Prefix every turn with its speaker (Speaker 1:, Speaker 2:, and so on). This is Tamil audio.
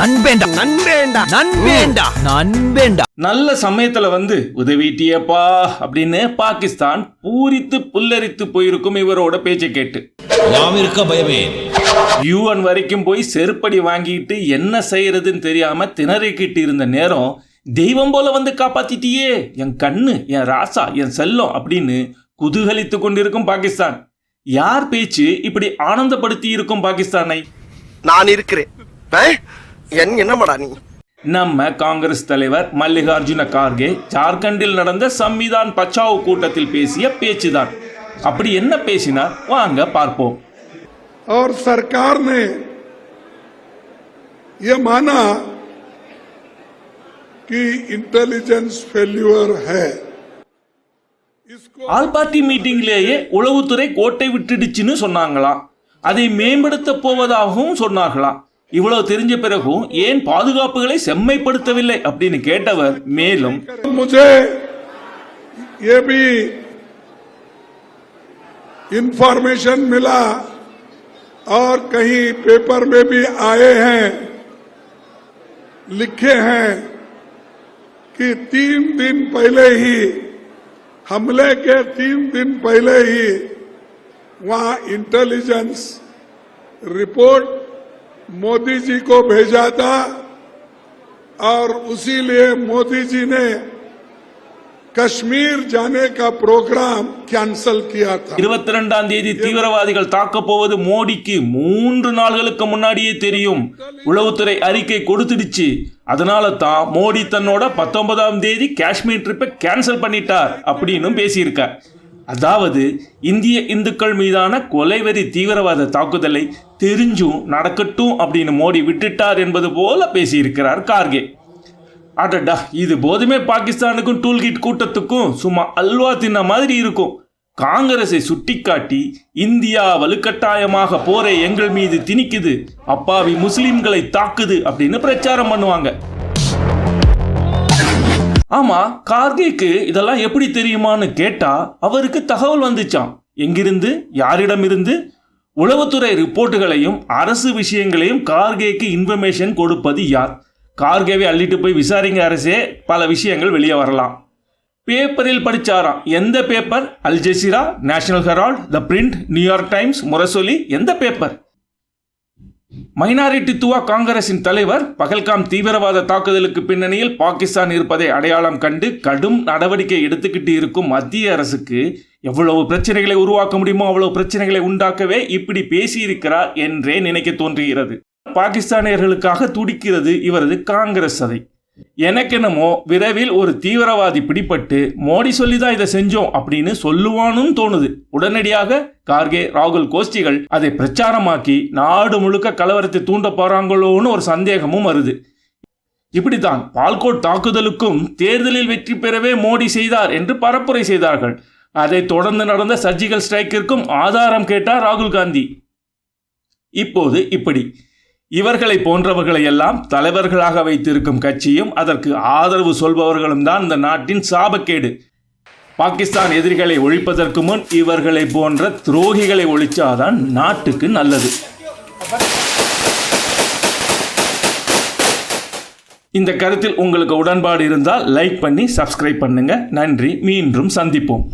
Speaker 1: நண்பேண்டா.
Speaker 2: நண்பேண்டா.
Speaker 1: நண்பேண்டா. நண்பேண்டா.
Speaker 3: நல்ல சமயத்துல வந்து உதவிட்டியப்பா அப்படின்னு பாகிஸ்தான் பூரித்து புல்லரித்து போயிருக்கும் இவரோட பேச்சை கேட்டு.
Speaker 4: நாம் இருக்க பயமே.
Speaker 3: யூஎன் வரைக்கும் போய் செருப்படி வாங்கிட்டு என்ன செய்யறதுன்னு தெரியாம திணறிக்கிட்டு இருந்த நேரம் தெய்வம் போல வந்து காப்பாத்திட்டியே. என் கண்ணு என் ராசா என் செல்லம் அப்படின்னு குதூகலித்து கொண்டிருக்கும் பாகிஸ்தான். யார் பேச்சு இப்படி ஆனந்தப்படுத்தி இருக்கும் பாகிஸ்தானை?
Speaker 2: நான் இருக்கிறேன்? என் என்னமாடா நீ
Speaker 3: நம்ம காங்கிரஸ் தலைவர் மல்லிகார்ஜுன கார்கே ஜார்க்கண்டில் நடந்த சம்விதான் பச்சாவ் கூட்டத்தில் பேசிய பேச்சுதான் அப்படி என்ன பேசினார் வாங்க பார்ப்போம்
Speaker 5: और सरकार ने ये माना कि इंटेलिजेंस फेल्यूर है इसको
Speaker 3: ஆல் பார்ட்டி மீட்டிங்லேயே உளவுத்துறை கோட்டை விட்டுடுச்சுன்னு சொன்னாங்களாம் அதை மேம்படுத்த போவதாகவும் சொன்னார்களாம் இவ்வளவு தெரிஞ்ச பிறகும் ஏன் பாதுகாப்புகளை செம்மைப்படுத்தவில்லை அப்படின்னு கேட்டவர் மேலும்
Speaker 5: मुझे ये भी इंफॉर्मेशन मिला और कहीं पेपर में भी आए हैं लिखे हैं कि तीन दिन पहले ही हमले के तीन दिन पहले ही वहां इंटेलिजेंस रिपोर्ट मोदी जी को भेजा था और उसी लिए मोदी जी ने कश्मीर जाने का प्रोग्राम कैंसल किया था
Speaker 3: இருபத்தி ரெண்டாம் தேதி தீவிரவாதிகள் தாக்கப் போவது மோடிக்கு மூன்று நாள்களுக்கு முன்னாடியே தெரியும் உளவுத்துறை அறிக்கை கொடுத்துடுச்சு அதனால தான் மோடி தன்னோட பத்தொன்பதாம் தேதி காஷ்மீர் ட்ரிப்பை கேன்சல் பண்ணிட்டார் அப்படின்னு பேசியிருக்கார் அதாவது இந்திய இந்துக்கள் மீதான கொலைவெறி தீவிரவாத தாக்குதலை தெரிஞ்சும் நடக்கட்டும் அப்படின்னு மோடி விட்டுட்டார் என்பது போல பேசியிருக்கிறார் கார்கே. அடடா இது போதுமே பாகிஸ்தானுக்கும் டூல்கிட் கூட்டத்துக்கும் சும்மா அல்வா தின்ன மாதிரி இருக்கும். காங்கிரஸை சுட்டிக்காட்டி இந்தியா வலுக்கட்டாயமாக போரை எங்கள் மீது திணிக்குது. அப்பாவி முஸ்லிம்களை தாக்குது அப்படின்னு பிரச்சாரம் பண்ணுவாங்க. ஆமா கார்கேக்கு இதெல்லாம் எப்படி தெரியுமான்னு கேட்டா அவருக்கு தகவல் வந்துச்சாம். எங்கிருந்து? யாரிடமிருந்து? உளவுத்துறை ரிப்போர்ட்டுகளையும் அரசு விஷயங்களையும் கார்கேக்கு இன்ஃபர்மேஷன் கொடுப்பது யார்? கார்கேவை அள்ளிட்டு போய் விசாரிங்க அரசே பல விஷயங்கள் வெளியே வரலாம். பேப்பரில் படிச்சாராம். எந்த paper? Al Jazeera national herald the print New York Times Murasoli எந்த பேப்பர்? மைனாரிட்டித்துவ காங்கிரசின் தலைவர் பகல்காம் தீவிரவாத தாக்குதலுக்கு பின்னணியில் பாகிஸ்தான் இருப்பதை அடையாளம் கண்டு கடும் நடவடிக்கை எடுத்துக்கிட்டு இருக்கும் மத்திய அரசுக்கு எவ்வளவு பிரச்சனைகளை உருவாக்க முடியுமோ அவ்வளவு பிரச்சனைகளை உண்டாக்கவே இப்படி பேசியிருக்கிறார் என்றே நினைக்க தோன்றுகிறது. பாகிஸ்தானியர்களுக்காக துடிக்கிறது இவரது காங்கிரஸ் அதை எனக்கென்னமோ விரைவில் ஒரு தீவிரவாதி பிடிபட்டு மோடி சொல்லி தான் இதை செஞ்சோம் அப்படின்னு சொல்லுவானும் தோணுது. உடனடியாக கார்கே ராகுல் கோஷ்டிகள் அதை பிரச்சாரமாக்கி நாடு முழுக்க கலவரத்தை தூண்ட போறாங்களோன்னு ஒரு சந்தேகமும் வருது. இப்படித்தான் பால்கோட் தாக்குதலுக்கும் தேர்தலில் வெற்றி பெறவே மோடி செய்தார் என்று பரப்புரை செய்தார்கள். அதை தொடர்ந்து நடந்த சர்ஜிக்கல் ஸ்ட்ரைக்கிற்கும் ஆதாரம் கேட்டார் ராகுல் காந்தி. இப்போது இப்படி. இவர்களை போன்றவர்களை எல்லாம் தலைவர்களாக வைத்திருக்கும் கட்சியும் அதற்கு ஆதரவு சொல்பவர்களும் தான் இந்த நாட்டின் சாபக்கேடு. பாகிஸ்தான் எதிரிகளை ஒழிப்பதற்கு முன் இவர்களை போன்ற துரோகிகளை ஒழிச்சாதான் நாட்டுக்கு நல்லது. இந்த கருத்தில் உங்களுக்கு உடன்பாடு இருந்தால் லைக் பண்ணி சப்ஸ்கிரைப் பண்ணுங்க. நன்றி. மீண்டும் சந்திப்போம்.